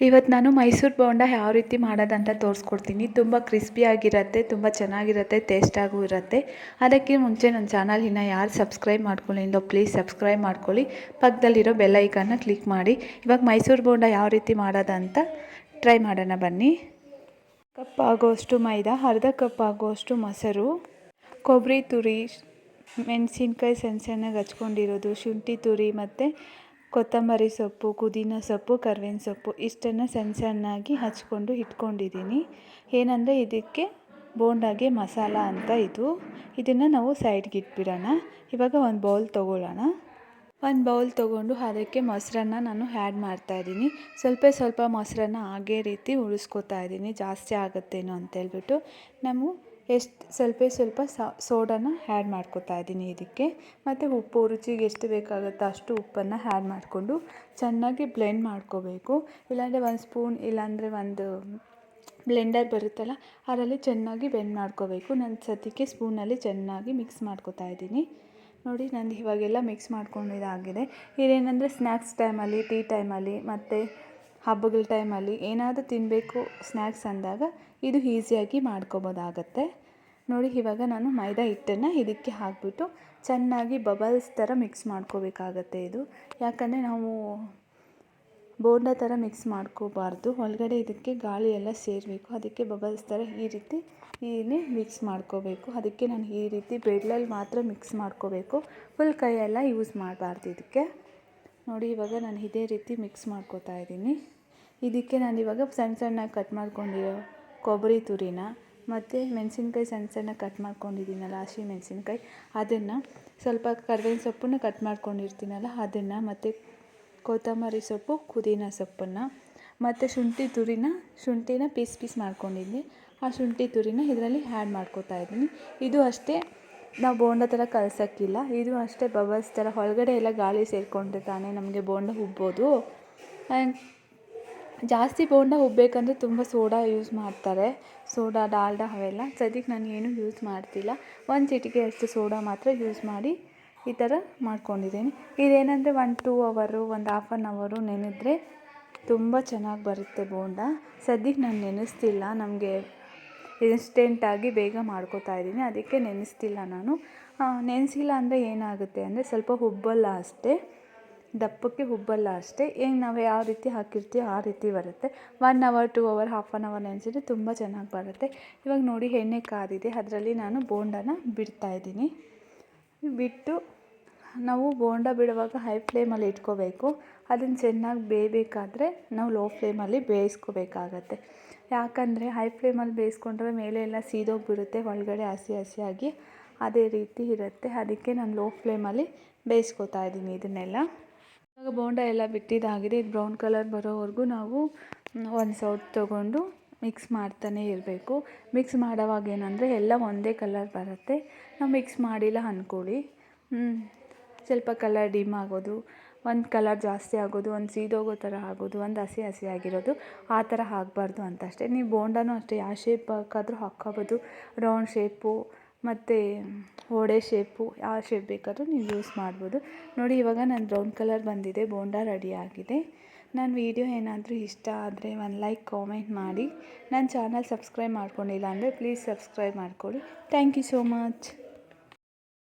ಇವತ್ತು ನಾನು ಮೈಸೂರು ಬೋಂಡ ಯಾವ ರೀತಿ ಮಾಡೋದಂತ ತೋರಿಸ್ಕೊಡ್ತೀನಿ. ತುಂಬ ಕ್ರಿಸ್ಪಿಯಾಗಿರುತ್ತೆ ತುಂಬ ಚೆನ್ನಾಗಿರುತ್ತೆ ಟೇಸ್ಟಾಗೂ ಇರುತ್ತೆ. ಅದಕ್ಕೆ ಮುಂಚೆ ನನ್ನ ಚಾನಲ್ ಇನ್ನು ಯಾರು ಸಬ್ಸ್ಕ್ರೈಬ್ ಮಾಡ್ಕೊಳ್ಳಿಲ್ಲೋ ಪ್ಲೀಸ್ ಸಬ್ಸ್ಕ್ರೈಬ್ ಮಾಡ್ಕೊಳ್ಳಿ. ಪಕ್ಕದಲ್ಲಿರೋ ಬೆಲ್ಲೈಕನ್ನ ಕ್ಲಿಕ್ ಮಾಡಿ. ಇವಾಗ ಮೈಸೂರು ಬೋಂಡ ಯಾವ ರೀತಿ ಮಾಡೋದಂತ ಟ್ರೈ ಮಾಡೋಣ ಬನ್ನಿ. ಕಪ್ ಆಗೋಷ್ಟು ಮೈದಾ, ಅರ್ಧ ಕಪ್ ಆಗೋಷ್ಟು ಮೊಸರು, ಕೊಬ್ಬರಿ ತುರಿ, ಮೆಣಸಿನ್ಕಾಯಿ ಸಣ್ಣ ಸಣ್ಣಗೆ ಹಚ್ಕೊಂಡಿರೋದು, ಶುಂಠಿ ತುರಿ ಮತ್ತು ಕೊತ್ತಂಬರಿ ಸೊಪ್ಪು, ಪುದೀನ ಸೊಪ್ಪು, ಕರ್ಬೇವಿನ ಸೊಪ್ಪು ಇಷ್ಟನ್ನು ಸಣ್ಣ ಸಣ್ಣಾಗಿ ಹಚ್ಕೊಂಡು ಇಟ್ಕೊಂಡಿದ್ದೀನಿ. ಏನಂದರೆ ಇದಕ್ಕೆ ಬೋಂಡಾಗೆ ಮಸಾಲ ಅಂತ ಇದು. ಇದನ್ನು ನಾವು ಸೈಡ್ಗೆ ಇಟ್ಬಿಡೋಣ. ಇವಾಗ ಒಂದು ಬೌಲ್ ತೊಗೊಳ್ಳೋಣ. ಒಂದು ಬೌಲ್ ತೊಗೊಂಡು ಅದಕ್ಕೆ ಮೊಸರನ್ನ ನಾನು ಆ್ಯಡ್ ಮಾಡ್ತಾಯಿದ್ದೀನಿ ಸ್ವಲ್ಪ ಸ್ವಲ್ಪ ಮೊಸರನ್ನ ಹಾಗೇ ರೀತಿ ಉಳಿಸ್ಕೊತಾ ಇದ್ದೀನಿ. ಜಾಸ್ತಿ ಆಗುತ್ತೇನೋ ಅಂತೇಳ್ಬಿಟ್ಟು ನಾವು ಎಷ್ಟು ಸ್ವಲ್ಪ ಸ್ವಲ್ಪ ಸೋಡಾನ ಆ್ಯಡ್ ಮಾಡ್ಕೊತಾ ಇದ್ದೀನಿ ಇದಕ್ಕೆ. ಮತ್ತು ಉಪ್ಪು, ರುಚಿಗೆ ಎಷ್ಟು ಬೇಕಾಗುತ್ತೋ ಅಷ್ಟು ಉಪ್ಪನ್ನು ಆ್ಯಡ್ ಮಾಡಿಕೊಂಡು ಚೆನ್ನಾಗಿ ಬ್ಲೆಂಡ್ ಮಾಡ್ಕೋಬೇಕು. ಇಲ್ಲಾಂದರೆ ಒಂದು ಸ್ಪೂನ್ ಇಲ್ಲಾಂದರೆ ಒಂದು ಬ್ಲೆಂಡರ್ ಬರುತ್ತಲ್ಲ, ಅದರಲ್ಲಿ ಚೆನ್ನಾಗಿ ಬೆಂಡ್ ಮಾಡ್ಕೋಬೇಕು. ನಾನು ಸದ್ಯಕ್ಕೆ ಸ್ಪೂನಲ್ಲಿ ಚೆನ್ನಾಗಿ ಮಿಕ್ಸ್ ಮಾಡ್ಕೋತಾ ಇದ್ದೀನಿ. ನೋಡಿ ನಾನು ಇವಾಗೆಲ್ಲ ಮಿಕ್ಸ್ ಮಾಡ್ಕೊಂಡು ಇದಾಗಿದೆ. ಇದೇನೆಂದರೆ ಸ್ನ್ಯಾಕ್ಸ್ ಟೈಮಲ್ಲಿ ಟೀ ಟೈಮಲ್ಲಿ ಮತ್ತು ಹಬ್ಬಗಳ ಟೈಮಲ್ಲಿ ಏನಾದರೂ ತಿನ್ನಬೇಕು ಸ್ನ್ಯಾಕ್ಸ್ ಅಂದಾಗ ಇದು ಈಸಿಯಾಗಿ ಮಾಡ್ಕೊಬೋದಾಗತ್ತೆ. ನೋಡಿ, ಇವಾಗ ನಾನು ಮೈದಾ ಹಿಟ್ಟನ್ನು ಇದಕ್ಕೆ ಹಾಕಿಬಿಟ್ಟು ಚೆನ್ನಾಗಿ ಬಬಲ್ಸ್ ಥರ ಮಿಕ್ಸ್ ಮಾಡ್ಕೋಬೇಕಾಗತ್ತೆ ಇದು. ಯಾಕಂದರೆ ನಾವು ಬೋಂಡ ಥರ ಮಿಕ್ಸ್ ಮಾಡ್ಕೋಬಾರ್ದು. ಒಳಗಡೆ ಇದಕ್ಕೆ ಗಾಳಿ ಎಲ್ಲ ಸೇರಬೇಕು. ಅದಕ್ಕೆ ಬಬಲ್ಸ್ ಥರ ಈ ರೀತಿ ಇಲ್ಲಿ ಮಿಕ್ಸ್ ಮಾಡ್ಕೋಬೇಕು. ಅದಕ್ಕೆ ನಾನು ಈ ರೀತಿ ಬೆಡ್ಲಲ್ಲಿ ಮಾತ್ರ ಮಿಕ್ಸ್ ಮಾಡ್ಕೋಬೇಕು. ಫುಲ್ ಕೈಯೆಲ್ಲ ಯೂಸ್ ಮಾಡಬಾರ್ದು ಇದಕ್ಕೆ. ನೋಡಿ, ಇವಾಗ ನಾನು ಇದೇ ರೀತಿ ಮಿಕ್ಸ್ ಮಾಡ್ಕೋತಾ ಇದ್ದೀನಿ. ಇದಕ್ಕೆ ನಾನು ಇವಾಗ ಸಣ್ಣ ಸಣ್ಣ ಕಟ್ ಮಾಡ್ಕೊಂಡಿರೋ ಕೊಬ್ಬರಿ ತುರಿನ ಮತ್ತು ಮೆಣಸಿನ್ಕಾಯಿ ಸಣ್ಣ ಸಣ್ಣ ಕಟ್ ಮಾಡ್ಕೊಂಡಿದ್ದೀನಲ್ಲ, ಹಸಿ ಮೆಣಸಿನ್ಕಾಯಿ, ಅದನ್ನು ಸ್ವಲ್ಪ ಕರ್ಬೇವಿನ ಸೊಪ್ಪನ್ನು ಕಟ್ ಮಾಡ್ಕೊಂಡಿರ್ತೀನಲ್ಲ, ಅದನ್ನು ಮತ್ತು ಕೊತ್ತಂಬರಿ ಸೊಪ್ಪು, ಪುದೀನ ಸೊಪ್ಪನ್ನು ಮತ್ತು ಶುಂಠಿ ತುರಿನ, ಶುಂಠಿನ ಪೀಸ್ ಪೀಸ್ ಮಾಡ್ಕೊಂಡಿದ್ದೀನಿ. ಆ ಶುಂಠಿ ತುರಿನ ಇದರಲ್ಲಿ ಆ್ಯಡ್ ಮಾಡ್ಕೋತಾ ಇದ್ದೀನಿ. ಇದು ಅಷ್ಟೇ. ನಾವು ಬೋಂಡ ಥರ ಕಲ್ಸೋಕ್ಕಿಲ್ಲ. ಇದು ಅಷ್ಟೇ ಬಬಲ್ಸ್ ಥರ. ಒಳಗಡೆ ಎಲ್ಲ ಗಾಳಿ ಸೇರಿಕೊಂಡ್ರೆ ತಾನೇ ನಮಗೆ ಬೋಂಡ ಉಬ್ಬೋದು ಜಾಸ್ತಿ ಬೋಂಡ ಹುಬ್ಬೇಕಂದ್ರೆ ತುಂಬ ಸೋಡಾ ಯೂಸ್ ಮಾಡ್ತಾರೆ. ಸೋಡಾ, ಡಾಲ್ಡಾ ಅವೆಲ್ಲ. ಸದ್ಯಕ್ಕೆ ನಾನು ಏನೂ ಯೂಸ್ ಮಾಡ್ತಿಲ್ಲ. ಒಂದು ಚಿಟಿಕೆ ಅಷ್ಟು ಸೋಡಾ ಮಾತ್ರ ಯೂಸ್ ಮಾಡಿ ಈ ಥರ ಮಾಡ್ಕೊಂಡಿದ್ದೀನಿ. ಇದೇನಂದರೆ ಒನ್ ಟೂ ಅವರು ಒಂದು ಹಾಫ್ ಆನ್ ಅವರು ನೆನೆದ್ರೆ ತುಂಬ ಚೆನ್ನಾಗಿ ಬರುತ್ತೆ ಬೋಂಡ. ಸದ್ಯಕ್ಕೆ ನಾನು ನೆನೆಸ್ತಿಲ್ಲ. ನಮಗೆ ಇನ್ಸ್ಟೆಂಟಾಗಿ ಬೇಗ ಮಾಡ್ಕೋತಾ ಇದ್ದೀನಿ. ಅದಕ್ಕೆ ನೆನೆಸ್ತಿಲ್ಲ ನಾನು. ನೆನೆಸಿಲ್ಲ ಅಂದರೆ ಏನಾಗುತ್ತೆ ಅಂದರೆ ಸ್ವಲ್ಪ ಹುಬ್ಬಲ್ಲ ಅಷ್ಟೇ. ದಪ್ಪಕ್ಕೆ ಹುಬ್ಬಲ್ಲ ಅಷ್ಟೇ. ಏನು ನಾವು ಯಾವ ರೀತಿ ಹಾಕಿರ್ತೀವೋ ಆ ರೀತಿ ಬರುತ್ತೆ. One hour two hour half an hour ನೆನೆಸಿದ್ರೆ ತುಂಬ ಚೆನ್ನಾಗಿ ಬರುತ್ತೆ. ಇವಾಗ ನೋಡಿ ಎಣ್ಣೆ ಕಾದಿದೆ. ಅದರಲ್ಲಿ ನಾನು ಬೋಂಡನ ಬಿಡ್ತಾಯಿದ್ದೀನಿ ಬಿಟ್ಟು ನಾವು ಬೋಂಡ ಬಿಡುವಾಗ ಹೈ ಫ್ಲೇಮಲ್ಲಿ ಇಟ್ಕೋಬೇಕು. ಅದನ್ನು ಚೆನ್ನಾಗಿ ಬೇಯಬೇಕಾದ್ರೆ ನಾವು ಲೋ ಫ್ಲೇಮಲ್ಲಿ ಬೇಯಿಸ್ಕೋಬೇಕಾಗತ್ತೆ. ಯಾಕಂದರೆ ಹೈ ಫ್ಲೇಮಲ್ಲಿ ಬೇಯಿಸ್ಕೊಂಡ್ರೆ ಮೇಲೆ ಎಲ್ಲ ಸೀದೋಗಿಬಿಡುತ್ತೆ, ಒಳಗಡೆ ಹಸಿ ಹಸಿಯಾಗಿ ಅದೇ ರೀತಿ ಇರುತ್ತೆ. ಅದಕ್ಕೆ ನಾನು ಲೋ ಫ್ಲೇಮಲ್ಲಿ ಬೇಯಿಸ್ಕೊತಾ ಇದ್ದೀನಿ ಇದನ್ನೆಲ್ಲ. ಇವಾಗ ಬೋಂಡ ಎಲ್ಲ ಬಿಟ್ಟಿದ್ದಾಗಿದೆ, ಇದು ಬ್ರೌನ್ ಕಲರ್ ಬರೋವರೆಗೂ ನಾವು ಒಂದು ಸೌಟ್ ತೊಗೊಂಡು ಮಿಕ್ಸ್ ಮಾಡ್ತಾನೆ ಇರಬೇಕು. ಮಿಕ್ಸ್ ಮಾಡೋವಾಗ ಏನಂದರೆ ಎಲ್ಲ ಒಂದೇ ಕಲರ್ ಬರುತ್ತೆ. ನಾವು ಮಿಕ್ಸ್ ಮಾಡಿಲ್ಲ ಅಂದ್ಕೊಳ್ಳಿ ಸ್ವಲ್ಪ ಕಲರ್ ಡಿಮ್ ಆಗೋದು ಒಂದು ಕಲರ್ ಜಾಸ್ತಿ ಆಗೋದು, ಒಂದು ಸೀದೋಗೋ ಥರ ಆಗೋದು, ಒಂದು ಹಸಿ ಹಸಿ ಆಗಿರೋದು, ಆ ಥರ ಆಗಬಾರ್ದು ಅಂತ ಅಷ್ಟೇ ನೀವು ಬೋಂಡನೂ ಅಷ್ಟೇ, ಯಾವ ಶೇಪ್ ಬೇಕಾದರೂ ಹಾಕ್ಕೋಬೋದು. ರೌಂಡ್ ಶೇಪು ಮತ್ತು ಒಡೆ ಶೇಪು ಯಾವ ಶೇಪ್ ಬೇಕಾದರೂ ನೀವು ಯೂಸ್ ಮಾಡ್ಬೋದು. ನೋಡಿ, ಇವಾಗ ನಾನು ಬ್ರೌನ್ ಕಲರ್ ಬಂದಿದೆ, ಬೋಂಡ ರೆಡಿ ಆಗಿದೆ. ನನ್ನ ವೀಡಿಯೋ ಏನಾದರೂ ಇಷ್ಟ ಆದರೆ ಒಂದು ಲೈಕ್ ಕಾಮೆಂಟ್ ಮಾಡಿ. ನನ್ನ ಚಾನಲ್ ಸಬ್ಸ್ಕ್ರೈಬ್ ಮಾಡ್ಕೊಂಡಿಲ್ಲ ಅಂದರೆ ಪ್ಲೀಸ್ ಸಬ್ಸ್ಕ್ರೈಬ್ ಮಾಡ್ಕೊಳ್ಳಿ. Thank you so much